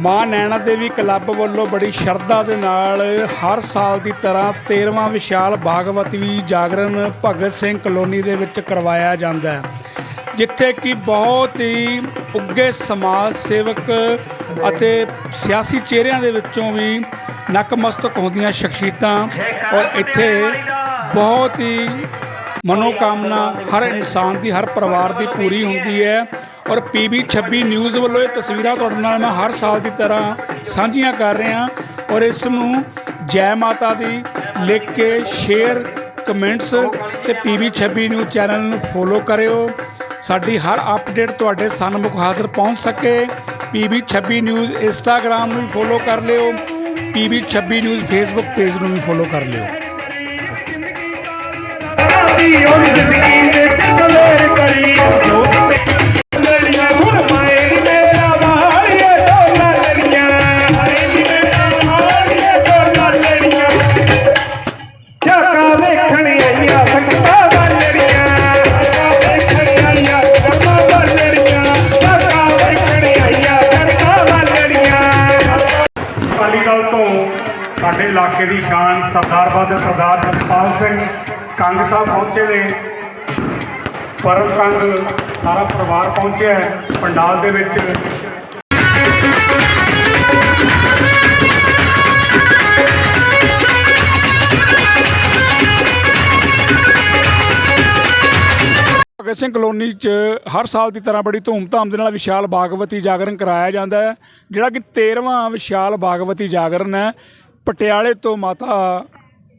ਮਾਂ ਨੈਣਾ ਦੇਵੀ ਕਲੱਬ ਵੱਲੋਂ ਬੜੀ ਸ਼ਰਧਾ ਦੇ ਨਾਲ ਹਰ ਸਾਲ ਦੀ ਤਰ੍ਹਾਂ 13ਵਾਂ ਵਿਸ਼ਾਲ ਭਾਗਵਤੀ ਜਾਗਰਣ ਭਗਤ ਸਿੰਘ ਕਲੋਨੀ ਦੇ ਵਿੱਚ ਕਰਵਾਇਆ ਜਾਂਦਾ ਹੈ, ਜਿੱਥੇ ਕਿ ਬਹੁਤ ਹੀ ਉੱਗੇ ਸਮਾਜ ਸੇਵਕ ਅਤੇ ਸਿਆਸੀ ਚਿਹਰਿਆਂ ਦੇ ਵਿੱਚੋਂ ਵੀ ਨਕਮਸਤਕ ਹੁੰਦੀਆਂ ਸ਼ਖਸੀਅਤਾਂ ਔਰ ਇੱਥੇ ਬਹੁਤ ਹੀ ਮਨੋਕਾਮਨਾ ਹਰ ਇਨਸਾਨ ਦੀ, ਹਰ ਪਰਿਵਾਰ ਦੀ ਪੂਰੀ ਹੁੰਦੀ ਹੈ। ਔਰ ਪੀਬੀ 26 ਨਿਊਜ਼ ਵੱਲੋਂ ਇਹ ਤਸਵੀਰਾਂ ਤੁਹਾਡੇ ਨਾਲ ਮੈਂ ਹਰ ਸਾਲ ਦੀ ਤਰ੍ਹਾਂ ਸਾਂਝੀਆਂ ਕਰ ਰਿਹਾ ਔਰ ਇਸ ਨੂੰ ਜੈ ਮਾਤਾ ਦੀ ਲਿਖ ਕੇ ਸ਼ੇਅਰ ਕਮੈਂਟਸ ਤੇ ਪੀਬੀ 26 ਨਿਊਜ਼ ਚੈਨਲ ਨੂੰ ਫੋਲੋ ਕਰਿਓ। ਸਾਡੀ ਹਰ ਅਪਡੇਟ ਤੁਹਾਡੇ ਸਨਮੁਖ ਹਾਜ਼ਰ ਪਹੁੰਚ ਸਕੇ। ਪੀਬੀ 26 ਨਿਊਜ਼ ਇੰਸਟਾਗ੍ਰam ਨੂੰ ਵੀ ਫੋਲੋ ਕਰ ਲਿਓ। ਪੀਬੀ 26 ਨਿਊਜ਼ ਫੇਸਬੁੱਕ ਪੇਜ ਨੂੰ ਵੀ ਫੋਲੋ ਕਰ ਲਿਓ। ਦੀ ਉਹ ਜ਼ਿੰਦਗੀ ਦੇ ਕਲਰ ਕਰੀ ਜੋ ਸਾਡੇ ਇਲਾਕੇ ਦੀ ਸ਼ਾਨ ਸਰਦਾਰ ਬਹਾਦਰ ਸਰਦਾਰ ਜਸਪਾਲ ਸਿੰਘ ਕੰਗ ਸਾਹਿਬ ਪਹੁੰਚੇ ਨੇ। ਪਰਮ ਕੰਗ ਸਾਰਾ ਪਰਿਵਾਰ ਪਹੁੰਚਿਆ ਹੈ ਪੰਡਾਲ ਦੇ ਵਿੱਚ। ਭਗਤ ਸਿੰਘ ਕਲੋਨੀ 'ਚ ਹਰ ਸਾਲ ਦੀ ਤਰ੍ਹਾਂ ਬੜੀ ਧੂਮਧਾਮ ਦੇ ਨਾਲ ਵਿਸ਼ਾਲ ਬਾਗਵਤੀ ਜਾਗਰਣ ਕਰਾਇਆ ਜਾਂਦਾ ਹੈ, ਜਿਹੜਾ ਕਿ 13ਵਾਂ ਵਿਸ਼ਾਲ ਬਾਗਵਤੀ ਜਾਗਰਣ ਹੈ। ਪਟਿਆਲੇ ਤੋਂ ਮਾਤਾ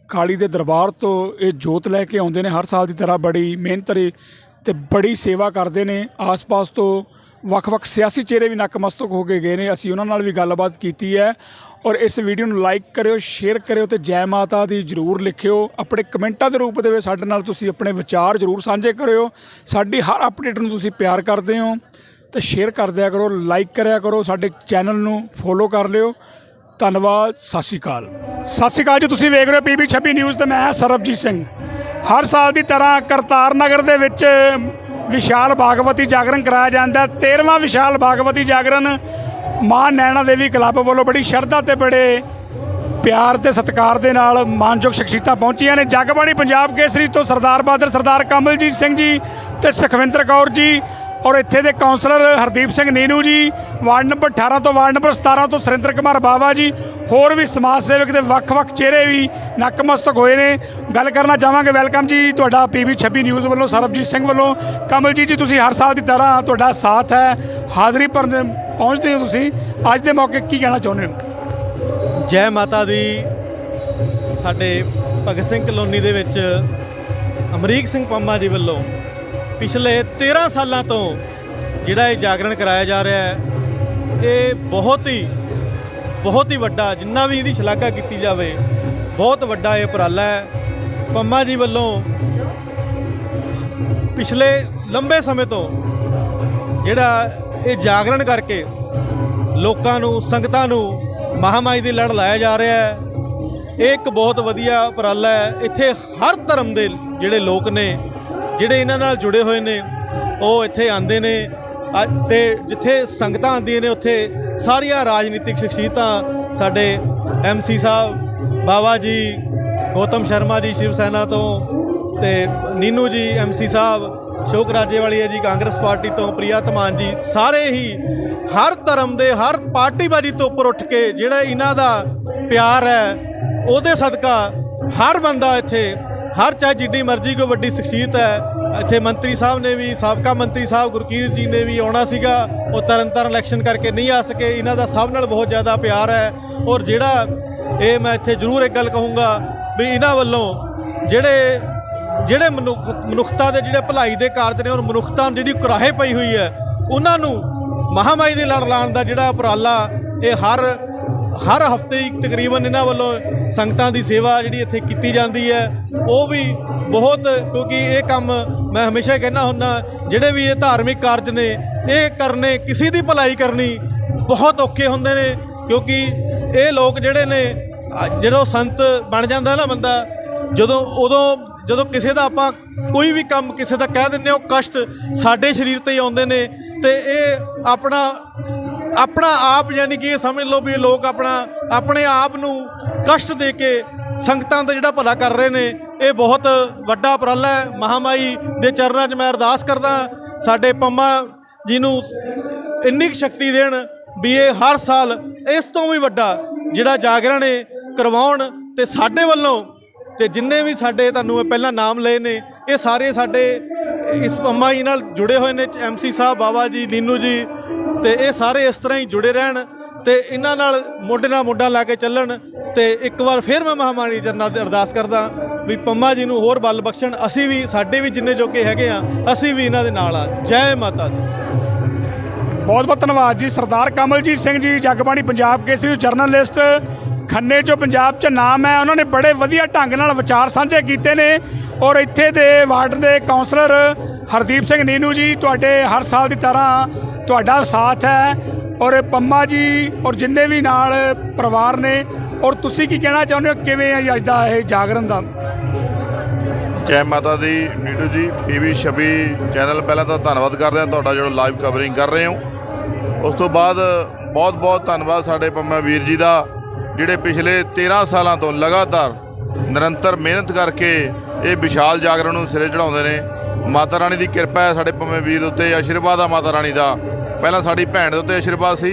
ਕਾਲੀ ਦੇ ਦਰਬਾਰ ਤੋਂ ਇਹ ਜੋਤ ਲੈ ਕੇ ਆਉਂਦੇ ਨੇ, ਹਰ ਸਾਲ ਦੀ ਤਰ੍ਹਾਂ ਬੜੀ ਮਿਹਨਤ ਤੇ ਬੜੀ ਸੇਵਾ ਕਰਦੇ ਨੇ, ਆਸ-ਪਾਸ ਤੋਂ ਵੱਖ-ਵੱਖ ਸਿਆਸੀ ਚਿਹਰੇ ਵੀ ਨਕਮਸਤਕ ਹੋ ਕੇ ਗਏ ਨੇ। ਅਸੀਂ ਉਹਨਾਂ ਨਾਲ ਵੀ ਗੱਲਬਾਤ ਕੀਤੀ ਹੈ ਔਰ ਇਸ ਵੀਡੀਓ ਨੂੰ ਲਾਈਕ ਕਰਿਓ, ਸ਼ੇਅਰ ਕਰਿਓ ਤੇ ਜੈ ਮਾਤਾ ਦੀ ਜਰੂਰ ਲਿਖਿਓ। ਆਪਣੇ ਕਮੈਂਟਾਂ ਦੇ ਰੂਪ ਦੇ ਵਿੱਚ ਸਾਡੇ ਨਾਲ ਤੁਸੀਂ ਆਪਣੇ ਵਿਚਾਰ ਜਰੂਰ ਸਾਂਝੇ ਕਰਿਓ। ਸਾਡੀ ਹਰ ਅਪਡੇਟ ਨੂੰ ਤੁਸੀਂ ਪਿਆਰ ਕਰਦੇ ਹੋ ਤੇ ਸ਼ੇਅਰ ਕਰ ਦਿਆ ਕਰੋ, ਲਾਈਕ ਕਰਿਆ ਕਰੋ ਸਾਡੇ ਚੈਨਲ ਨੂੰ, ਫੋਲੋ ਕਰ ਲਿਓ। ਧੰਨਵਾਦ, ਸਤਿ ਸ਼੍ਰੀ ਅਕਾਲ। ਸਤਿ ਸ਼੍ਰੀ ਅਕਾਲ ਜੀ, ਤੁਸੀਂ ਵੇਖ ਰਹੇ ਹੋ ਪੀਬੀ 26 ਨਿਊਜ਼ ਤੇ ਮੈਂ ਸਰਬਜੀਤ ਸਿੰਘ। ਹਰ ਸਾਲ ਦੀ ਤਰ੍ਹਾਂ ਕਰਤਾਰ ਨਗਰ ਦੇ ਵਿੱਚ ਵਿਸ਼ਾਲ ਭਾਗਵਤੀ ਜਾਗਰਣ ਕਰਾਇਆ ਜਾਂਦਾ 13ਵਾਂ ਵਿਸ਼ਾਲ ਭਾਗਵਤੀ ਜਾਗਰਣ ਮਾਂ ਨੈਣਾ ਦੇਵੀ ਕਲੱਬ ਵੱਲੋਂ ਬੜੀ ਸ਼ਰਧਾ ਤੇ ਬੜੇ ਪਿਆਰ ਤੇ ਸਤਿਕਾਰ ਦੇ ਨਾਲ ਮਾਨਯੋਗ ਸ਼ਖਸੀਅਤਾਂ ਪਹੁੰਚੀਆਂ ਨੇ। ਜਗਬਾਣੀ ਪੰਜਾਬ ਕੇਸਰੀ ਤੋਂ ਸਰਦਾਰ ਬਹਾਦਰ, ਸਰਦਾਰ ਕਮਲਜੀਤ ਸਿੰਘ ਜੀ ਤੇ ਸੁਖਵਿੰਦਰ ਕੌਰ ਜੀ। ਔਰ ਇੱਥੇ ਦੇ ਕਾਉਂਸਲਰ ਹਰਦੀਪ ਸਿੰਘ ਨੀਨੂ ਜੀ, ਵਾਰਡ ਨੰਬਰ 18 ਤੋਂ ਵਾਰਡ ਨੰਬਰ 17 ਤੋਂ ਸੁਰਿੰਦਰ ਕੁਮਾਰ ਬਾਵਾ ਜੀ, ਹੋਰ ਵੀ ਸਮਾਜ ਸੇਵਕ ਦੇ ਵੱਖ-ਵੱਖ ਚਿਹਰੇ ਵੀ ਨਕਮਸਤਕ ਹੋਏ ਨੇ। ਗੱਲ ਕਰਨਾ ਚਾਹਾਂਗੇ, ਵੈਲਕਮ ਜੀ, ਤੁਹਾਡਾ ਪੀਬੀ 26 ਨਿਊਜ਼ ਵੱਲੋਂ, ਸਰਬਜੀਤ ਸਿੰਘ ਵੱਲੋਂ। ਕਮਲਜੀਤ ਜੀ ਤੁਸੀਂ ਹਰ ਸਾਲ ਦੀ ਤਰ੍ਹਾਂ ਤੁਹਾਡਾ ਸਾਥ ਹੈ, ਹਾਜ਼ਰੀ ਭਰਨ ਪਹੁੰਚਦੇ ਹੋ ਤੁਸੀਂ। ਅੱਜ ਦੇ ਮੌਕੇ ਕੀ ਕਹਿਣਾ ਚਾਹੁੰਦੇ ਹੋ? ਜੈ ਮਾਤਾ ਦੀ। ਸਾਡੇ ਭਗਤ ਸਿੰਘ ਕਲੋਨੀ ਦੇ ਵਿੱਚ ਅਮਰੀਕ ਸਿੰਘ ਪੰਮਾ ਜੀ ਵੱਲੋਂ ਪਿਛਲੇ 13 ਸਾਲਾਂ ਤੋਂ ਜਿਹੜਾ ਇਹ ਜਾਗਰਣ ਕਰਾਇਆ ਜਾ ਰਿਹਾ ਹੈ, ਇਹ ਬਹੁਤ ਹੀ ਬਹੁਤ ਹੀ ਵੱਡਾ, ਜਿੰਨਾ ਵੀ ਇਹਦੀ ਸ਼ਲਾਘਾ ਕੀਤੀ ਜਾਵੇ, ਬਹੁਤ ਵੱਡਾ ਇਹ ਉਪਰਾਲਾ ਹੈ। ਪੰਮਾ ਜੀ ਵੱਲੋਂ ਪਿਛਲੇ ਲੰਬੇ ਸਮੇਂ ਤੋਂ ਜਿਹੜਾ ਇਹ ਜਾਗਰਣ ਕਰਕੇ ਲੋਕਾਂ ਨੂੰ, ਸੰਗਤਾਂ ਨੂੰ ਮਹਾਮਾਈ ਦੀ ਲੜ ਲਾਇਆ ਜਾ ਰਿਹਾ ਹੈ। ਇਹ ਇੱਕ ਬਹੁਤ ਵਧੀਆ ਉਪਰਾਲਾ ਹੈ। ਇੱਥੇ ਹਰ ਧਰਮ ਦੇ ਜਿਹੜੇ ਲੋਕ ਨੇ ਜਿਹੜੇ ਇਹਨਾਂ ਨਾਲ ਜੁੜੇ ਹੋਏ ਨੇ, ਉਹ ਇੱਥੇ ਆਉਂਦੇ ਨੇ। ਅ- ਤੇ ਜਿੱਥੇ ਸੰਗਤਾਂ ਆਉਂਦੀਆਂ ਨੇ, ਉੱਥੇ ਸਾਰੀਆਂ ਰਾਜਨੀਤਿਕ ਸ਼ਖਸੀਅਤਾਂ ਸਾਡੇ ਐਮਸੀ ਸਾਹਿਬ, ਬਾਵਾ ਜੀ, ਗੌਤਮ ਸ਼ਰਮਾ ਜੀ ਸ਼ਿਵ ਸੈਨਾ ਤੋਂ ਤੇ ਨੀਨੂ ਜੀ ਐਮਸੀ ਸਾਹਿਬ ਸ਼ੋਕ ਰਾਜੇਵਾਲੀਆ ਜੀ ਕਾਂਗਰਸ ਪਾਰਟੀ ਤੋਂ, ਪ੍ਰਿਆ ਧਮਾਨ ਜੀ, ਸਾਰੇ ਹੀ ਹਰ ਧਰਮ ਦੇ, ਹਰ ਪਾਰਟੀਬਾਜੀ ਤੋਂ ਉੱਪਰ ਉੱਠ ਕੇ ਜਿਹੜਾ ਇਹਨਾਂ ਦਾ ਪਿਆਰ ਹੈ, ਉਹਦੇ ਸਦਕਾ ਹਰ ਬੰਦਾ ਇੱਥੇ, ਹਰ ਚਾਹੇ ਜਿੱਡੀ ਮਰਜ਼ੀ ਕੋਈ ਵੱਡੀ ਸ਼ਖਸੀਅਤ ਹੈ ਇੱਥੇ ਮੰਤਰੀ ਸਾਹਿਬ ਨੇ ਵੀ, ਸਾਬਕਾ ਮੰਤਰੀ ਸਾਹਿਬ ਗੁਰਕੀਰਤ ਜੀ ਨੇ ਵੀ ਆਉਣਾ ਸੀਗਾ। ਉਹ ਤਰਨਤਾਰਨ ਇਲੈਕਸ਼ਨ ਕਰਕੇ ਨਹੀਂ ਆ ਸਕੇ। ਇਹਨਾਂ ਦਾ ਸਭ ਨਾਲ ਬਹੁਤ ਜ਼ਿਆਦਾ ਪਿਆਰ ਹੈ। ਔਰ ਜਿਹੜਾ ਇਹ ਮੈਂ ਇੱਥੇ ਜ਼ਰੂਰ ਇੱਕ ਗੱਲ ਕਹੂੰਗਾ ਵੀ ਇਹਨਾਂ ਵੱਲੋਂ ਜਿਹੜੇ ਜਿਹੜੇ ਮਨੁੱਖ, ਮਨੁੱਖਤਾ ਦੇ ਜਿਹੜੇ ਭਲਾਈ ਦੇ ਕਾਰਜ ਨੇ ਔਰ ਮਨੁੱਖਤਾ ਜਿਹੜੀ ਕੁਰਾਹੇ ਪਈ ਹੋਈ ਹੈ, ਉਹਨਾਂ ਨੂੰ ਮਹਾਮਾਈ ਦੇ ਲੜ ਲਾਉਣ ਦਾ ਜਿਹੜਾ ਉਪਰਾਲਾ ਇਹ ਹਰ ਹਰ ਹਫ਼ਤੇ ਤਕਰੀਬਨ ਇਹਨਾਂ ਵੱਲੋਂ ਸੰਗਤਾਂ ਦੀ ਸੇਵਾ ਜਿਹੜੀ ਇੱਥੇ ਕੀਤੀ ਜਾਂਦੀ ਹੈ। ਉਹ ਵੀ ਬਹੁਤ, ਕਿਉਂਕਿ ਇਹ ਕੰਮ ਮੈਂ ਹਮੇਸ਼ਾ ਕਹਿੰਦਾ ਹੁੰਦਾ, ਜਿਹੜੇ ਵੀ ਇਹ ਧਾਰਮਿਕ ਕਾਰਜ ਨੇ, ਇਹ ਕਰਨੇ, ਕਿਸੇ ਦੀ ਭਲਾਈ ਕਰਨੀ ਬਹੁਤ ਔਖੇ ਹੁੰਦੇ ਨੇ, ਕਿਉਂਕਿ ਇਹ ਲੋਕ ਜਿਹੜੇ ਨੇ ਜਦੋਂ ਸੰਤ ਬਣ ਜਾਂਦਾ ਨਾ ਬੰਦਾ, ਜਦੋਂ, ਉਦੋਂ, ਜਦੋਂ ਕਿਸੇ ਦਾ ਆਪਾਂ ਕੋਈ ਵੀ ਕੰਮ ਕਿਸੇ ਦਾ ਕਹਿ ਦਿੰਦੇ ਹਾਂ, ਉਹ ਕਸ਼ਟ ਸਾਡੇ ਸਰੀਰ ਤੇ ਹੀ ਆਉਂਦੇ ਨੇ ਤੇ ਇਹ ਆਪਣਾ ਆਪਣਾ ਆਪ ਯਾਨੀ ਕਿ ਇਹ ਸਮਝ ਲਓ ਵੀ ਇਹ ਲੋਕ ਆਪਣਾ, ਆਪਣੇ ਆਪ ਨੂੰ ਕਸ਼ਟ ਦੇ ਕੇ ਸੰਗਤਾਂ ਦਾ ਜਿਹੜਾ ਭਲਾ ਕਰ ਰਹੇ ਨੇ, ਇਹ ਬਹੁਤ ਵੱਡਾ ਉਪਰਾਲਾ ਹੈ। ਮਹਾਮਾਈ ਦੇ ਚਰਨਾਂ 'ਚ ਮੈਂ ਅਰਦਾਸ ਕਰਦਾ ਸਾਡੇ ਪੰਮਾ ਜੀ ਨੂੰ ਇੰਨੀ ਕੁ ਸ਼ਕਤੀ ਦੇਣ ਵੀ ਇਹ ਹਰ ਸਾਲ ਇਸ ਤੋਂ ਵੀ ਵੱਡਾ ਜਿਹੜਾ ਜਾਗਰਣ ਹੈ ਕਰਵਾਉਣ ਤੇ ਸਾਡੇ ਵੱਲੋਂ ਤੇ ਜਿੰਨੇ ਵੀ ਸਾਡੇ ਤੁਹਾਨੂੰ ਇਹ ਪਹਿਲਾਂ ਨਾਮ ਲਏ ਨੇ, ਇਹ ਸਾਰੇ ਸਾਡੇ ਇਸ ਪੰਮਾ ਜੀ ਨਾਲ ਜੁੜੇ ਹੋਏ ਨੇ ਐਮਸੀ ਸਾਹਿਬ ਬਾਬਾ ਜੀ, ਨੀਨੂ ਜੀ ਤੇ ਇਹ ਸਾਰੇ ਇਸ ਤਰ੍ਹਾਂ ਹੀ ਜੁੜੇ ਰਹਿਣ ਤੇ ਇਹਨਾਂ ਨਾਲ ਮੋਢੇ ਨਾਲ ਮੋਢਾ ਲਾ ਕੇ ਚੱਲਣ ਤੇ ਇੱਕ ਵਾਰ ਫਿਰ ਮੈਂ ਮਹਾਮਾਰੀ ਜਰਨਾ ਤੇ ਅਰਦਾਸ ਕਰਦਾ ਵੀ ਪੰਮਾ ਜੀ ਨੂੰ ਹੋਰ ਬਲ ਬਖਸ਼ਣ, ਅਸੀਂ ਵੀ ਸਾਡੇ ਵੀ ਜਿੰਨੇ ਜੋਗੇ ਹੈਗੇ ਆ, ਅਸੀਂ ਵੀ ਇਹਨਾਂ ਦੇ ਨਾਲ ਆ। ਜੈ ਮਾਤਾ ਦੀ। ਬਹੁਤ ਬਹੁਤ ਧੰਨਵਾਦ ਜੀ, ਸਰਦਾਰ ਕਮਲਜੀਤ ਸਿੰਘ ਜੀ, ਜਗਬਾਣੀ ਪੰਜਾਬ ਕੇਸਰੀ ਜਰਨਲਿਸਟ। ਖੰਨੇ ਚੋਂ ਪੰਜਾਬ 'ਚ ਨਾਮ ਹੈ, ਉਹਨਾਂ ਨੇ ਬੜੇ ਵਧੀਆ ਢੰਗ ਨਾਲ ਵਿਚਾਰ ਸਾਂਝੇ ਕੀਤੇ ਨੇ ਔਰ ਇੱਥੇ ਦੇ ਵਾਰਡ ਦੇ ਕਾਉਂਸਲਰ ਹਰਦੀਪ ਸਿੰਘ ਨੀਨੂ ਜੀ, ਤੁਹਾਡੇ ਹਰ ਸਾਲ ਦੀ ਤਰ੍ਹਾਂ ਤੁਹਾਡਾ ਸਾਥ ਹੈ ਔਰ ਪੰਮਾ ਜੀ ਔਰ ਜਿੰਨੇ ਵੀ ਨਾਲ ਪਰਿਵਾਰ ਨੇ, ਔਰ ਤੁਸੀਂ ਕੀ ਕਹਿਣਾ ਚਾਹੁੰਦੇ ਹੋ? ਕਿਵੇਂ ਹੈ ਅੱਜ ਦਾ ਇਹ ਜਾਗਰਣ ਦਾ? ਜੈ ਮਾਤਾ ਦੀ ਨੀਟੂ ਜੀ ਪੀਵੀ 26 ਚੈਨਲ, ਪਹਿਲਾਂ ਤਾਂ ਧੰਨਵਾਦ ਕਰਦੇ ਹਾਂ ਤੁਹਾਡਾ ਜਿਹੜਾ ਲਾਈਵ ਕਵਰਿੰਗ ਕਰ ਰਹੇ ਹੋ। ਉਸ ਤੋਂ ਬਾਅਦ ਬਹੁਤ ਬਹੁਤ ਧੰਨਵਾਦ ਸਾਡੇ ਪੰਮਾ ਵੀਰ ਜੀ ਦਾ, ਜਿਹੜੇ ਪਿਛਲੇ 13 ਸਾਲਾਂ ਤੋਂ ਲਗਾਤਾਰ ਨਿਰੰਤਰ ਮਿਹਨਤ ਕਰਕੇ ਇਹ ਵਿਸ਼ਾਲ ਜਾਗਰਣ ਨੂੰ ਸਿਰੇ ਚੜਾਉਂਦੇ ਨੇ। ਮਾਤਾ ਰਾਣੀ ਦੀ ਕਿਰਪਾ ਹੈ ਸਾਡੇ ਪੰਮੇ ਵੀਰ ਉੱਤੇ, ਆਸ਼ੀਰਵਾਦ ਆ ਮਾਤਾ ਰਾਣੀ ਦਾ। ਪਹਿਲਾਂ ਸਾਡੀ ਭੈਣ ਦੇ ਉੱਤੇ ਆਸ਼ੀਰਵਾਦ ਸੀ।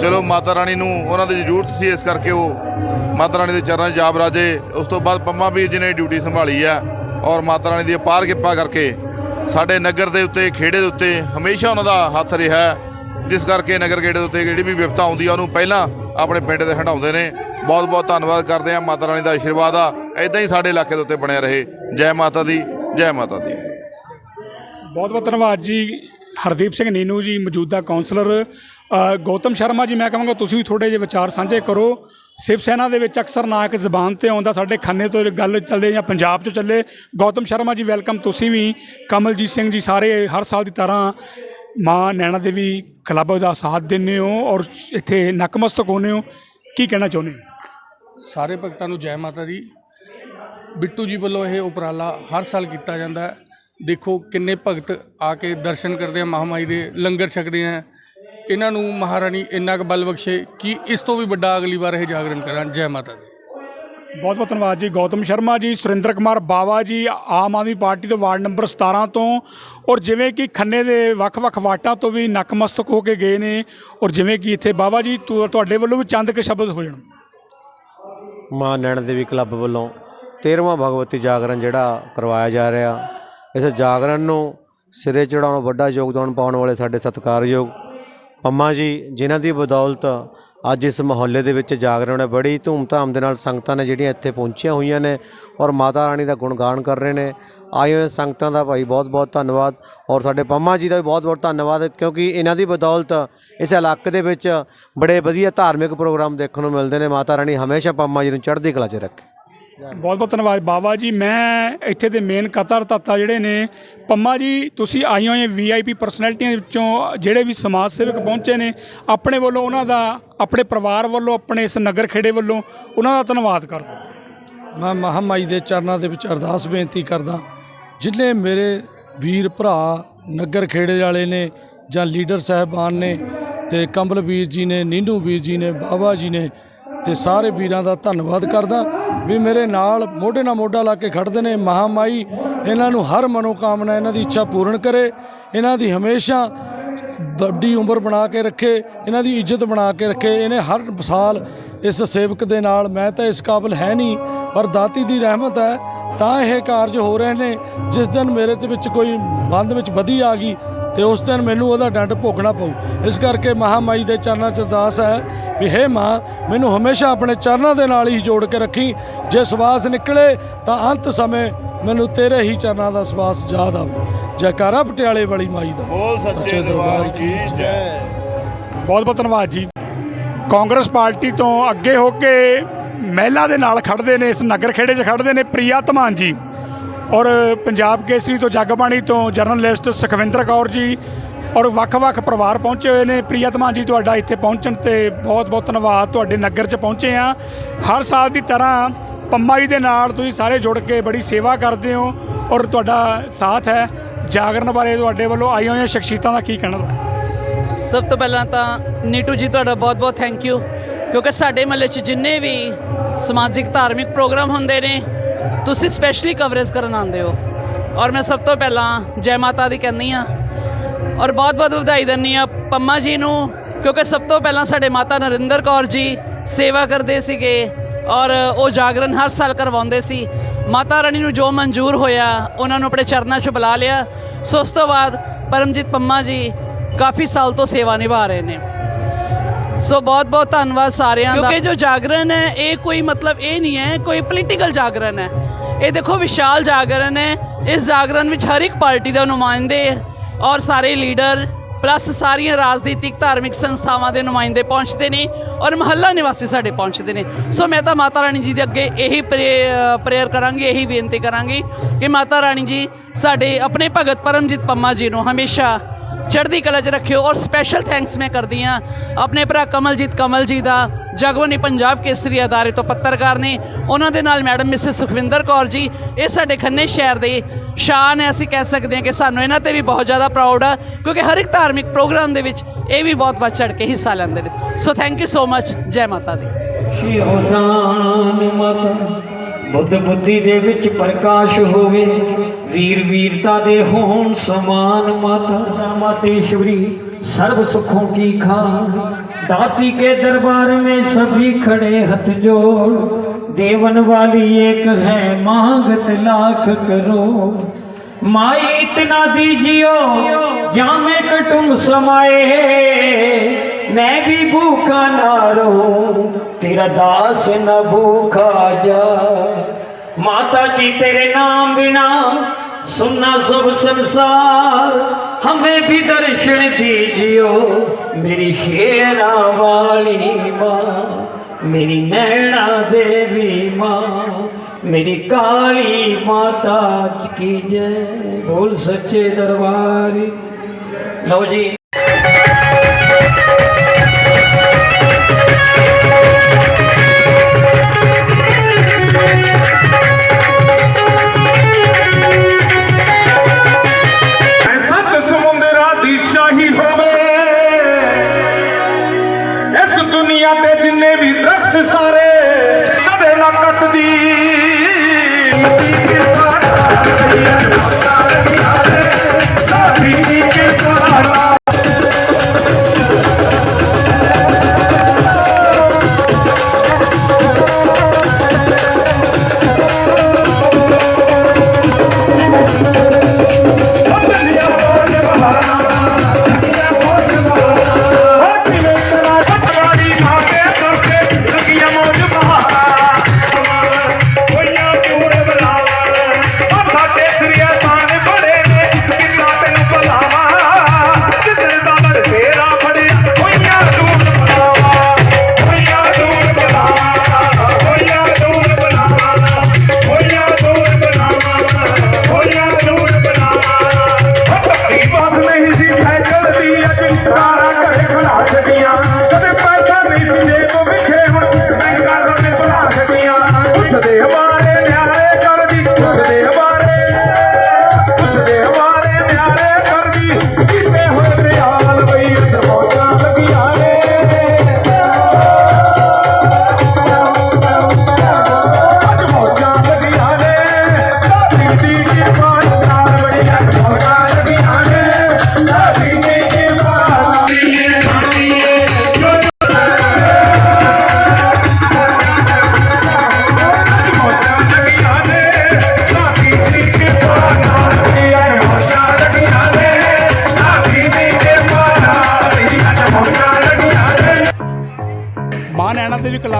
ਚਲੋ ਮਾਤਾ ਰਾਣੀ ਨੂੰ ਉਹਨਾਂ ਦੀ ਜ਼ਰੂਰਤ ਸੀ, ਇਸ ਕਰਕੇ ਉਹ ਮਾਤਾ ਰਾਣੀ ਦੇ ਚਰਨਾਂ 'ਚ ਜਾਬ ਰਾਜੇ। ਉਸ ਤੋਂ ਬਾਅਦ ਪੰਮਾ ਵੀਰ ਜੀ ਨੇ ਡਿਊਟੀ ਸੰਭਾਲੀ ਹੈ ਔਰ ਮਾਤਾ ਰਾਣੀ ਦੀ ਅਪਾਰ ਕਿਰਪਾ ਕਰਕੇ ਸਾਡੇ ਨਗਰ ਦੇ ਉੱਤੇ, ਖੇੜੇ ਦੇ ਉੱਤੇ ਹਮੇਸ਼ਾ ਉਹਨਾਂ ਦਾ ਹੱਥ ਰਿਹਾ ਜਿਸ ਕਰਕੇ ਨਗਰ ਖੇੜੇ ਦੇ ਉੱਤੇ ਜਿਹੜੀ ਵੀ ਵਿਪਤਾ ਆਉਂਦੀ ਆ, ਉਹਨੂੰ ਪਹਿਲਾਂ ਆਪਣੇ ਪਿੰਡ ਦੇ ਹਟਾਉਂਦੇ ਨੇ। ਬਹੁਤ ਬਹੁਤ ਧੰਨਵਾਦ ਕਰਦੇ ਆ ਮਾਤਾ ਰਾਣੀ ਦਾ ਆਸ਼ੀਰਵਾਦ ਆ। ਐਦਾਂ ਹੀ ਸਾਡੇ ਇਲਾਕੇ ਦੇ ਉੱਤੇ ਬਣਿਆ ਰਹੇ। ਜੈ ਮਾਤਾ ਦੀ, ਜੈ ਮਾਤਾ ਦੀ। ਬਹੁਤ ਬਹੁਤ ਧੰਨਵਾਦ ਜੀ। ਹਰਦੀਪ ਸਿੰਘ ਨੀਨੂ ਜੀ, ਮੌਜੂਦਾ ਕਾਉਂਸਲਰ ਗੌਤਮ ਸ਼ਰਮਾ ਜੀ, ਮੈਂ ਕਹਾਂਗਾ ਤੁਸੀਂ ਵੀ ਥੋੜੇ ਜਿਹੇ ਵਿਚਾਰ ਸਾਂਝੇ ਕਰੋ। ਸਿਵ ਸੈਨਾ ਦੇ ਵਿੱਚ ਅਕਸਰ ਨਾ ਇੱਕ ਜ਼ਬਾਨ ਤੇ ਆਉਂਦਾ, ਸਾਡੇ ਖੰਨੇ ਤੋਂ ਗੱਲ ਚੱਲੇ ਜਾਂ ਪੰਜਾਬ ਤੋਂ ਚੱਲੇ। ਗੌਤਮ ਸ਼ਰਮਾ ਜੀ, ਵੈਲਕਮ ਤੁਸੀਂ ਵੀ। ਕਮਲਜੀਤ ਸਿੰਘ ਜੀ ਸਾਰੇ ਹਰ ਸਾਲ ਦੀ ਤਰ੍ਹਾਂ ਮਾਂ ਨੈਣਾ ਦੇਵੀ ਕਲੱਬ ਦਾ ਸਾਥ ਦਿੰਦੇ ਹੋ ਔਰ ਇੱਥੇ ਨਕਮਸਤਕ ਹੋਨੇ ਹੋ। ਕੀ ਕਹਿਣਾ ਚਾਹੁੰਦੇ ਹੋ? ਸਾਰੇ ਭਗਤਾਂ ਨੂੰ ਜੈ ਮਾਤਾ ਦੀ। ਬਿੱਟੂ ਜੀ ਵੱਲੋਂ ਇਹ ਉਪਰਾਲਾ ਹਰ ਸਾਲ ਕੀਤਾ ਜਾਂਦਾ ਹੈ। ਦੇਖੋ ਕਿੰਨੇ ਭਗਤ ਆ ਕੇ ਦਰਸ਼ਨ ਕਰਦੇ ਆ ਮਹਾਮਾਈ ਦੇ ਲੰਗਰ ਛਕਦੇ ਆ। ਇਹਨਾਂ ਨੂੰ ਮਹਾਰਾਣੀ ਇੰਨਾ ਕੁ ਬਲ ਬਖਸ਼ੇ ਕਿ ਇਸ ਤੋਂ ਵੀ ਵੱਡਾ ਅਗਲੀ ਵਾਰ ਇਹ ਜਾਗਰਣ ਕਰਾਂ ਜੈ ਮਾਤਾ ਦੀ। ਬਹੁਤ ਬਹੁਤ ਧੰਨਵਾਦ ਜੀ। ਗੌਤਮ ਸ਼ਰਮਾ ਜੀ ਸੁਰਿੰਦਰ ਕੁਮਾਰ ਬਾਵਾ ਜੀ ਆਮ ਆਦਮੀ ਪਾਰਟੀ ਤੋਂ ਵਾਰਡ ਨੰਬਰ 17 ਤੋਂ। ਔਰ ਜਿਵੇਂ ਕਿ ਖੰਨੇ ਦੇ ਵੱਖ-ਵੱਖ ਵਾਟਾਂ ਤੋਂ ਵੀ ਨਕਮਸਤਕ ਹੋ ਕੇ ਗਏ ਨੇ ਔਰ ਜਿਵੇਂ ਕਿ ਇੱਥੇ ਬਾਵਾ ਜੀ ਤੁਹਾਡੇ ਵੱਲੋਂ ਵੀ ਚੰਦ ਕੇ ਸ਼ਬਦ ਹੋ ਜਾਣ। ਮਾਂ ਨੈਣ ਦੇਵੀ ਕਲੱਬ ਵੱਲੋਂ 13ਵਾਂ ਭਗਵਤੀ ਜਾਗਰਣ ਜਿਹੜਾ ਕਰਵਾਇਆ ਜਾ ਰਿਹਾ। ਇਸ ਜਾਗਰਣ ਨੂੰ ਸਿਰੇ ਚੜਾਉਣ, ਵੱਡਾ ਯੋਗਦਾਨ ਪਾਉਣ ਵਾਲੇ ਸਾਡੇ ਸਤਿਕਾਰਯੋਗ ਪੰਮਾ ਜੀ, ਜਿਨ੍ਹਾਂ ਦੀ ਬਦੌਲਤ ਅੱਜ ਇਸ ਮੁਹੱਲੇ ਦੇ ਵਿੱਚ ਜਾਗਰਣ ਹੈ। ਬੜੀ ਧੂਮਧਾਮ ਦੇ ਨਾਲ ਸੰਗਤਾਂ ਨੇ ਜਿਹੜੀਆਂ ਇੱਥੇ ਪਹੁੰਚੀਆਂ ਹੋਈਆਂ ਨੇ ਔਰ ਮਾਤਾ ਰਾਣੀ ਦਾ ਗੁਣਗਾਨ ਕਰ ਰਹੇ ਨੇ। ਆਏ ਹੋਏ ਸੰਗਤਾਂ ਦਾ ਭਾਈ ਬਹੁਤ ਬਹੁਤ ਧੰਨਵਾਦ ਔਰ ਸਾਡੇ ਪੰਮਾ ਜੀ ਦਾ ਵੀ ਬਹੁਤ ਬਹੁਤ ਧੰਨਵਾਦ ਕਿਉਂਕਿ ਇਹਨਾਂ ਦੀ ਬਦੌਲਤ ਇਸ ਇਲਾਕੇ ਦੇ ਵਿੱਚ ਬੜੇ ਵਧੀਆ ਧਾਰਮਿਕ ਪ੍ਰੋਗਰਾਮ ਦੇਖਣ ਨੂੰ ਮਿਲਦੇ ਨੇ। ਮਾਤਾ ਰਾਣੀ ਹਮੇਸ਼ਾ ਪੰਮਾ ਜੀ ਨੂੰ ਚੜ੍ਹਦੀ ਕਲਾ 'ਚ ਰੱਖੇ। ਬਹੁਤ ਬਹੁਤ ਧੰਨਵਾਦ। ਬਾਬਾ ਜੀ, ਮੈਂ ਇੱਥੇ ਦੇ ਮੇਨ ਕਤਰ ਤੱਤਾ ਜਿਹੜੇ ਨੇ, ਪੰਮਾ ਜੀ, ਤੁਸੀਂ ਆਈਆਂ ਹੋਈਆਂ ਵੀਆਈਪੀ ਪਰਸਨੈਲਿਟੀਆਂ ਵਿੱਚੋਂ ਜਿਹੜੇ ਵੀ ਸਮਾਜ ਸੇਵਕ ਪਹੁੰਚੇ ਨੇ, ਆਪਣੇ ਵੱਲੋਂ ਉਹਨਾਂ ਦਾ, ਆਪਣੇ ਪਰਿਵਾਰ ਵੱਲੋਂ, ਆਪਣੇ ਇਸ ਨਗਰ ਖੇੜੇ ਵੱਲੋਂ ਉਹਨਾਂ ਦਾ ਧੰਨਵਾਦ ਕਰਦਾ ਮੈਂ ਮਹਾਮਾਈ ਦੇ ਚਰਨਾਂ ਦੇ ਵਿੱਚ ਅਰਦਾਸ ਬੇਨਤੀ ਕਰਦਾ, ਜਿੰਨੇ ਮੇਰੇ ਵੀਰ ਭਰਾ ਨਗਰ ਖੇੜੇ ਵਾਲੇ ਨੇ ਜਾਂ ਲੀਡਰ ਸਾਹਿਬਾਨ ਨੇ ਤੇ ਕੰਬਲ ਵੀਰ ਜੀ ਨੇ ਨੀਂਡੂ ਵੀਰ ਜੀ ਨੇ, ਬਾਬਾ ਜੀ ਨੇ ਤੇ ਸਾਰੇ ਵੀਰਾਂ ਦਾ ਧੰਨਵਾਦ ਕਰਦਾ ਵੀ ਮੇਰੇ ਨਾਲ ਮੋਢੇ ਨਾਲ ਮੋਢਾ ਲਾ ਕੇ ਖੜਦੇ ਨੇ ਮਹਾਮਾਈ। ਇਹਨਾਂ ਨੂੰ ਹਰ ਮਨੋਕਾਮਨਾ ਇਹਨਾਂ ਦੀ ਇੱਛਾ ਪੂਰਨ ਕਰੇ। ਇਹਨਾਂ ਦੀ ਹਮੇਸ਼ਾ ਵੱਡੀ ਉਮਰ ਬਣਾ ਕੇ ਰੱਖੇ, ਇਹਨਾਂ ਦੀ ਇੱਜ਼ਤ ਬਣਾ ਕੇ ਰੱਖੇ। ਇਹਨੇ ਹਰ ਸਾਲ ਇਸ ਸੇਵਕ ਦੇ ਨਾਲ, ਮੈਂ ਤਾਂ ਇਸ ਕਾਬਲ ਹੈ ਨਹੀਂ, ਪਰ ਦਾਤੀ ਦੀ ਰਹਿਮਤ ਹੈ। ਤਾਂ ਇਹ ਕਾਰਜ ਹੋ ਰਹੇ ਨੇ। ਜਿਸ ਦਿਨ ਮੇਰੇ ਦੇ ਵਿੱਚ ਕੋਈ ਬੰਦ ਵਿੱਚ ਵਧੀ ਆ ਗਈ ਤੇ ਉਸ ਦਿਨ ਮੈਨੂੰ ਉਹਦਾ ਡੰਡ ਭੋਗਣਾ ਪਊ। ਇਸ ਕਰਕੇ ਮਹਾਮਾਈ ਦੇ ਚਰਨਾਂ 'ਚ ਅਰਦਾਸ ਹੈ ਵੀ ਹੇ ਮਾਂ ਮੈਨੂੰ ਹਮੇਸ਼ਾ ਆਪਣੇ ਚਰਨਾਂ ਦੇ ਨਾਲ ਹੀ ਜੋੜ ਕੇ ਰੱਖੀ। ਜੇ ਸਵਾਸ ਨਿਕਲੇ ਤਾਂ ਅੰਤ ਸਮੇਂ ਮੈਨੂੰ ਤੇਰੇ ਹੀ ਚਰਨਾਂ ਦਾ ਸਵਾਸ ਯਾਦ ਆਵੇ। ਜੈਕਾਰਾ ਪਟਿਆਲੇ ਵਾਲੀ ਮਾਈ ਦਾ। ਬੋਲ ਸੱਚੇ ਦਰਬਾਰ ਕੀ ਜੈ। ਬਹੁਤ ਬਹੁਤ ਧੰਨਵਾਦ ਜੀ। ਕਾਂਗਰਸ ਪਾਰਟੀ ਤੋਂ ਅੱਗੇ ਹੋ ਕੇ ਮਹਿਲਾ ਦੇ ਨਾਲ ਖੜਦੇ ਨੇ ਇਸ ਨਗਰ ਖੇੜੇ 'ਚ ਖੜਦੇ ਨੇ ਪ੍ਰਿਆ ਧਮਾਨ ਜੀ। ਔਰ ਪੰਜਾਬ ਕੇਸਰੀ ਤੋਂ ਜਗਬਾਣੀ ਤੋਂ ਜਰਨਲਿਸਟ ਸੁਖਵਿੰਦਰ ਕੌਰ ਜੀ ਔਰ ਵੱਖ-ਵੱਖ ਪਰਿਵਾਰ ਪਹੁੰਚੇ ਹੋਏ ਨੇ। ਪ੍ਰਿਆ ਜੀ ਤੁਹਾਡਾ ਇੱਥੇ ਪਹੁੰਚਣ ਤੇ ਬਹੁਤ-ਬਹੁਤ ਧੰਨਵਾਦ। ਤੁਹਾਡੇ ਨਗਰ 'ਚ ਪਹੁੰਚੇ ਆ ਹਰ ਸਾਲ ਦੀ ਤਰ੍ਹਾਂ ਪੰਮਾ ਜੀ ਦੇ ਨਾਲ ਤੁਸੀਂ ਸਾਰੇ ਜੁੜ ਕੇ ਬੜੀ ਸੇਵਾ ਕਰਦੇ ਹੋ ਔਰ ਤੁਹਾਡਾ ਸਾਥ ਹੈ। ਜਾਗਰਣ ਬਾਰੇ ਤੁਹਾਡੇ ਵੱਲੋਂ ਆਈਆਂ ਹੋਈਆਂ ਸ਼ਖਸੀਅਤਾਂ ਦਾ ਕੀ ਕਹਿਣਾ? ਸਭ ਤੋਂ ਪਹਿਲਾਂ ਤਾਂ ਨੀਟੂ ਜੀ, ਤੁਹਾਡਾ ਬਹੁਤ-ਬਹੁਤ ਥੈਂਕ ਯੂ ਕਿਉਂਕਿ ਸਾਡੇ ਮਹੱਲੇ 'ਚ ਜਿੰਨੇ ਵੀ ਸਮਾਜਿਕ ਧਾਰਮਿਕ ਪ੍ਰੋਗਰਾਮ ਹੁੰਦੇ ਨੇ ਤੁਸੀਂ ਸਪੈਸ਼ਲੀ ਕਵਰੇਜ ਕਰਨ ਆਉਂਦੇ ਹੋ। ਔਰ ਮੈਂ ਸਭ ਤੋਂ ਪਹਿਲਾਂ ਜੈ ਮਾਤਾ ਦੀ ਕਹਿੰਦੀ ਆ ਔਰ ਬਹੁਤ-ਬਹੁਤ ਵਧਾਈ ਦਿੰਦੀ ਆ ਪੰਮਾ ਜੀ ਨੂੰ, ਕਿਉਂਕਿ ਸਭ ਤੋਂ ਪਹਿਲਾਂ ਸਾਡੇ ਮਾਤਾ ਨਰਿੰਦਰ ਕੌਰ ਜੀ ਸੇਵਾ ਕਰਦੇ ਸੀਗੇ ਔਰ ਉਹ ਜਾਗਰਣ ਹਰ ਸਾਲ ਕਰਵਾਉਂਦੇ ਸੀ। ਮਾਤਾ ਰਾਣੀ ਨੂੰ ਜੋ ਮਨਜ਼ੂਰ ਹੋਇਆ, ਉਹਨਾਂ ਨੂੰ ਆਪਣੇ ਚਰਨਾਂ 'ਚ ਬੁਲਾ ਲਿਆ। ਸੋ ਉਸ ਤੋਂ ਬਾਅਦ ਪਰਮਜੀਤ ਪੰਮਾ ਜੀ ਕਾਫੀ ਸਾਲ ਤੋਂ ਸੇਵਾ ਨਿਭਾ ਰਹੇ ਨੇ। ਸੋ ਬਹੁਤ ਬਹੁਤ ਧੰਨਵਾਦ ਸਾਰਿਆਂ ਦਾ। ਕਿਉਂਕਿ ਜੋ ਜਾਗਰਣ ਹੈ, ਇਹ ਕੋਈ ਮਤਲਬ ਇਹ ਨਹੀਂ ਹੈ, ਕੋਈ ਪੋਲੀਟੀਕਲ ਜਾਗਰਣ ਹੈ। ਇਹ ਦੇਖੋ ਵਿਸ਼ਾਲ ਜਾਗਰਣ ਹੈ। ਇਸ ਜਾਗਰਣ ਵਿੱਚ ਹਰ ਇੱਕ ਪਾਰਟੀ ਦਾ ਨੁਮਾਇੰਦੇ ਔਰ ਸਾਰੇ ਲੀਡਰ ਪਲੱਸ ਸਾਰੀਆਂ ਰਾਜਨੀਤਿਕ ਧਾਰਮਿਕ ਸੰਸਥਾਵਾਂ ਦੇ ਨੁਮਾਇੰਦੇ ਪਹੁੰਚਦੇ ਨੇ ਔਰ ਮਹੱਲਾ ਨਿਵਾਸੀ ਸਾਡੇ ਪਹੁੰਚਦੇ ਨੇ। ਸੋ ਮੈਂ ਤਾਂ ਮਾਤਾ ਰਾਣੀ ਜੀ ਦੇ ਅੱਗੇ ਇਹੀ ਪ੍ਰੇਅਰ ਕਰਾਂਗੀ, ਇਹੀ ਬੇਨਤੀ ਕਰਾਂਗੀ ਕਿ ਮਾਤਾ ਰਾਣੀ ਜੀ ਸਾਡੇ ਆਪਣੇ ਭਗਤ ਪਰਮਜੀਤ ਪੰਮਾ ਜੀ ਨੂੰ ਹਮੇਸ਼ਾ ਚੜ੍ਹਦੀ ਕਲਾ 'ਚ ਰੱਖਿਓ ਔਰ ਸਪੈਸ਼ਲ ਥੈਂਕਸ ਮੈਂ ਕਰਦੀ ਹਾਂ ਆਪਣੇ ਭਰਾ ਕਮਲਜੀਤ ਕਮਲ ਜੀ ਦਾ ਜਗਵਨੀ ਪੰਜਾਬ ਕੇਸਰੀ ਅਦਾਰੇ ਤੋਂ ਪੱਤਰਕਾਰ ਨੇ। ਉਹਨਾਂ ਦੇ ਨਾਲ ਮੈਡਮ ਮਿਸਿਸ ਸੁਖਵਿੰਦਰ ਕੌਰ ਜੀ, ਇਹ ਸਾਡੇ ਖੰਨੇ ਸ਼ਹਿਰ ਦੇ ਸ਼ਾਨ ਹੈ, ਅਸੀਂ ਕਹਿ ਸਕਦੇ ਹਾਂ ਕਿ ਸਾਨੂੰ ਇਹਨਾਂ ਤੇ ਵੀ ਬਹੁਤ ਜ਼ਿਆਦਾ ਪ੍ਰਾਊਡ ਆ, ਕਿਉਂਕਿ ਹਰ ਇੱਕ ਧਾਰਮਿਕ ਪ੍ਰੋਗਰਾਮ ਦੇ ਵਿੱਚ ਇਹ ਵੀ ਬਹੁਤ ਵੱਧ ਚੜ ਕੇ ਹਿੱਸਾ ਲੈਂਦੇ ਨੇ। So thank you so much ਜੈ ਮਾਤਾ ਦੀ। ਸ਼ਿਵਦਾਨ ਮਾਤਾ, ਬੁੱਧ ਬੁੱਧੀ ਦੇ ਵਿੱਚ ਪ੍ਰਕਾਸ਼ ਹੋਵੇ। ਵੀਰ ਵੀਰਤਾ ਦੇ ਹੋਣ ਸਮਾਨ ਮਾਤਾ ਮਾਤੇਸ਼ਵਰੀ ਸਰਬ ਸੁਖੋं की खान दाती के दरबार में सभी खड़े हथ जोड़ देवन वाली एक है मांगत लाख करो माई इतना दीजियो जामे कटुम समाए मैं भी भूखा ना रहूं तेरा दास न भूखा जा माता जी तेरे नाम बिना सुनना सब संसार, हमें भी दर्शन दीजियो। मेरी शेरा वाली माँ, मेरी नैना देवी माँ, मेरी काली माता की जय। बोल सच्चे दरबार। लो जी। ਵੀ ਸਾਰੇ ਕਦੇ ਨਾ ਕੱਟਦੀ। ਬਸ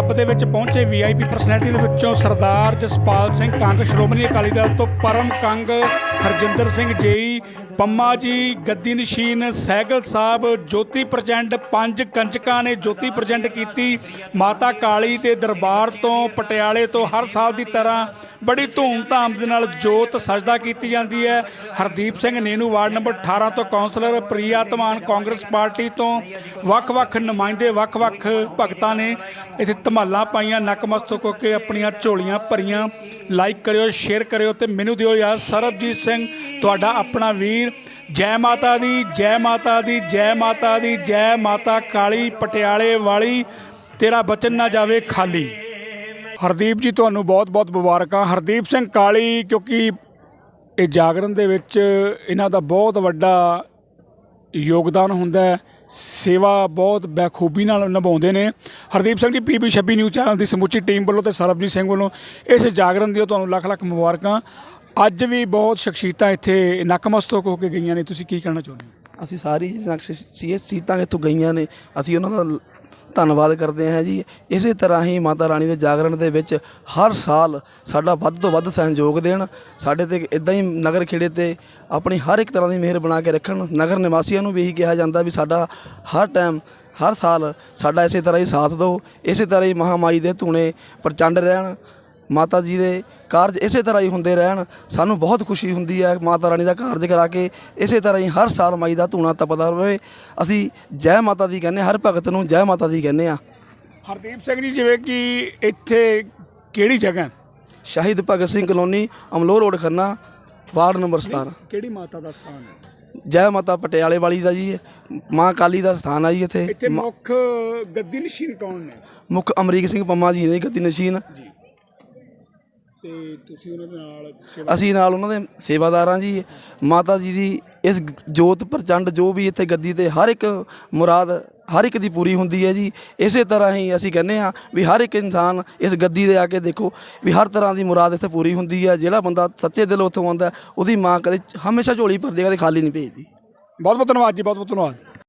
ਕਲੱਬ ਦੇ ਵਿੱਚ ਪਹੁੰਚੇ ਵੀਆਈਪੀ ਪਰਸਨੈਲਿਟੀ ਦੇ ਵਿੱਚੋਂ ਸਰਦਾਰ ਜਸਪਾਲ ਸਿੰਘ ਕੰਗ, ਸ਼੍ਰੋਮਣੀ ਅਕਾਲੀ ਦਲ ਤੋਂ ਪਰਮ ਕੰਗ ਹਰਜਿੰਦਰ ਸਿੰਘ, ਜੇਈ ਪੰਮਾ ਜੀ, ਗੱਦੀ ਨਸ਼ੀਨ, ਸਹਿਗਲ ਸਾਹਿਬ, ਜੋਤੀ ਪ੍ਰਜੈਂਟ ਪੰਜ ਕੰਜਕਾਂ ਨੇ ਜੋਤੀ ਪ੍ਰਜੈਂਟ ਕੀਤੀ। ਮਾਤਾ ਕਾਲੀ ਦੇ ਦਰਬਾਰ ਤੋਂ, ਪਟਿਆਲੇ ਤੋਂ ਹਰ ਸਾਲ ਦੀ ਤਰ੍ਹਾਂ ਬੜੀ ਧੂਮ-ਧਾਮ ਦੇ ਨਾਲ ਜੋਤ ਸਜਦਾ ਕੀਤੀ ਜਾਂਦੀ ਹੈ। ਹਰਦੀਪ ਸਿੰਘ ਨੇਨੂ ਵਾਰਡ ਨੰਬਰ 18 ਤੋਂ ਕਾਉਂਸਲਰ ਪ੍ਰੀਆ ਧਮਾਨ ਕਾਂਗਰਸ ਪਾਰਟੀ ਤੋਂ। ਵੱਖ-ਵੱਖ ਨੁਮਾਇੰਦੇ, ਵੱਖ-ਵੱਖ ਭਗਤਾਂ ਨੇ ਇੱਥੇ ਧਮਾਲਾਂ ਪਾਈਆਂ ਨਕਮਸਤਕ ਹੋ ਕੇ ਆਪਣੀਆਂ ਝੋਲੀਆਂ ਭਰੀਆਂ। ਲਾਈਕ ਕਰਿਓ ਸ਼ੇਅਰ ਕਰਿਓ ਤੇ ਮੈਨੂੰ ਦਿਓ ਯਾਰ ਸਰਬਜੀਤ ਸਿੰਘ, ਤੁਹਾਡਾ ਆਪਣਾ ਵੀਰ, ਜੈ ਮਾਤਾ ਦੀ, ਜੈ ਮਾਤਾ ਦੀ, ਜੈ ਮਾਤਾ ਦੀ, ਜੈ ਮਾਤਾ ਕਾਲੀ, ਪਟਿਆਲੇ ਵਾਲੀ, ਤੇਰਾ ਬਚਨ ਨਾ ਜਾਵੇ ਖਾਲੀ। ਹਰਦੀਪ ਜੀ, ਤੁਹਾਨੂੰ ਬਹੁਤ-ਬਹੁਤ ਮੁਬਾਰਕਾਂ। ਹਰਦੀਪ ਸਿੰਘ ਕਾਲੀ, ਕਿਉਂਕਿ ਇਹ ਜਾਗਰਣ ਦੇ ਵਿੱਚ ਇਹਨਾਂ ਦਾ ਬਹੁਤ ਵੱਡਾ ਯੋਗਦਾਨ ਹੁੰਦਾ ਹੈ। ਸੇਵਾ ਬਹੁਤ ਬਖੂਬੀ ਨਾਲ ਨਿਭਾਉਂਦੇ ਨੇ। Hardeep Singh ji PB 26 news channel ਦੀ ਸਮੁੱਚੀ ਟੀਮ ਵੱਲੋਂ ਤੇ ਸਰਬਜੀਤ ਸਿੰਘ ਵੱਲੋਂ ਇਸ ਜਾਗਰਣ ਦੀਆਂ ਤੁਹਾਨੂੰ ਲੱਖ ਲੱਖ ਮੁਬਾਰਕਾਂ। ਅੱਜ ਵੀ ਬਹੁਤ ਸ਼ਖਸੀਅਤਾਂ ਇੱਥੇ ਨਕਮਸਤਕ ਹੋ ਕੇ ਗਈਆਂ ਨੇ। ਤੁਸੀਂ ਕੀ ਕਹਿਣਾ ਚਾਹੁੰਦੇ ਹੋ? ਅਸੀਂ ਸਾਰੀ ਨਕਸ਼ ਸੀਤਾਂ ਇੱਥੋਂ ਗਈਆਂ ਨੇ। ਅਸੀਂ ਉਹਨਾਂ ਦਾ ਧੰਨਵਾਦ ਕਰਦੇ ਹਾਂ ਜੀ। ਇਸੇ ਤਰ੍ਹਾਂ ਹੀ ਮਾਤਾ ਰਾਣੀ ਦੇ ਜਾਗਰਣ ਦੇ ਵਿੱਚ ਹਰ ਸਾਲ ਸਾਡਾ ਵੱਧ ਤੋਂ ਵੱਧ ਸਹਿਯੋਗ ਦੇਣ। ਸਾਡੇ ਤੇ ਇਦਾਂ ਹੀ ਨਗਰ ਖੇੜੇ ਤੇ ਆਪਣੀ ਹਰ ਇੱਕ ਤਰ੍ਹਾਂ ਦੀ ਮਿਹਰ ਬਣਾ ਕੇ ਰੱਖਣ। ਨਗਰ ਨਿਵਾਸੀਆਂ ਨੂੰ ਵੀ ਇਹੀ ਕਿਹਾ ਜਾਂਦਾ ਵੀ ਸਾਡਾ ਹਰ ਟਾਈਮ, ਹਰ ਸਾਲ ਸਾਡਾ ਇਸੇ ਤਰ੍ਹਾਂ ਹੀ ਸਾਥ ਦਿਓ। ਇਸੇ ਤਰ੍ਹਾਂ ਹੀ ਮਹਾਮਾਈ ਦੇ ਧੂਣੇ ਪ੍ਰਚੰਡ ਰਹਿਣ। ਮਾਤਾ ਜੀ ਦੇ ਕਾਰਜ ਇਸੇ ਤਰ੍ਹਾਂ ਹੀ ਹੁੰਦੇ ਰਹਿਣ ਸਾਨੂੰ ਬਹੁਤ ਖੁਸ਼ੀ ਹੁੰਦੀ ਹੈ ਮਾਤਾ ਰਾਣੀ ਦਾ ਕਾਰਜ ਕਰਾ ਕੇ ਇਸੇ ਤਰ੍ਹਾਂ ਹੀ ਹਰ ਸਾਲ ਮਾਈ ਦਾ ਧੂਣਾ ਤਪਦਾ ਰਹੇ। ਅਸੀਂ ਜੈ ਮਾਤਾ ਦੀ ਕਹਿੰਦੇ ਹਰ ਭਗਤ ਨੂੰ ਜੈ ਮਾਤਾ ਦੀ ਕਹਿੰਦੇ ਆ ਹਰਦੀਪ ਸਿੰਘ ਜੀ ਜਿਵੇਂ ਕਿ ਇੱਥੇ ਕਿਹੜੀ ਜਗ੍ਹਾ ਸ਼ਹੀਦ Bhagat Singh colony Amloh road Khanna ward number 17 ਕਿਹੜੀ ਮਾਤਾ ਦਾ ਸਥਾਨ ਹੈ? ਜੈ ਮਾਤਾ ਪਟਿਆਲੇ ਵਾਲੀ ਦਾ ਜੀ ਮਾਂ ਕਾਲੀ ਦਾ ਸਥਾਨ ਆ ਜੀ ਇੱਥੇ। ਇੱਥੇ ਮੁੱਖ ਗੱਦੀ ਨਸ਼ੀਨ ਕੌਣ ਨੇ? ਮੁੱਖ ਅਮਰੀਕ ਸਿੰਘ ਪੰਮਾ ਜੀ ਨੇ ਗੱਦੀ ਨਸ਼ੀਨ। ਤੇ ਤੁਸੀਂ ਉਹਨਾਂ ਦੇ ਨਾਲ ਸੇਵਾ ਅਸੀਂ ਨਾਲ ਉਹਨਾਂ ਦੇ ਸੇਵਾਦਾਰ ਹਾਂ ਜੀ ਮਾਤਾ ਜੀ ਦੀ ਇਸ ਜੋਤ ਪ੍ਰਚੰਡ ਜੋ ਵੀ ਇੱਥੇ ਗੱਦੀ ਤੇ ਹਰ ਇੱਕ ਮੁਰਾਦ ਹਰ ਇੱਕ ਦੀ ਪੂਰੀ ਹੁੰਦੀ ਹੈ ਜੀ ਇਸੇ ਤਰ੍ਹਾਂ ਹੀ ਅਸੀਂ ਕਹਿੰਦੇ ਹਾਂ ਵੀ ਹਰ ਇੱਕ ਇਨਸਾਨ ਇਸ ਗੱਦੀ ਦੇ ਆ ਕੇ ਦੇਖੋ ਵੀ ਹਰ ਤਰ੍ਹਾਂ ਦੀ ਮੁਰਾਦ ਇੱਥੇ ਪੂਰੀ ਹੁੰਦੀ ਹੈ ਜਿਹੜਾ ਬੰਦਾ ਸੱਚੇ ਦਿਲੋਂ ਉੱਥੋਂ ਆਉਂਦਾ ਉਹਦੀ ਮਾਂ ਕਦੇ ਹਮੇਸ਼ਾ ਝੋਲੀ ਭਰਦੀ ਕਦੇ ਖਾਲੀ ਨਹੀਂ ਭੇਜਦੀ। ਬਹੁਤ ਬਹੁਤ ਧੰਨਵਾਦ ਜੀ ਬਹੁਤ ਬਹੁਤ ਧੰਨਵਾਦ।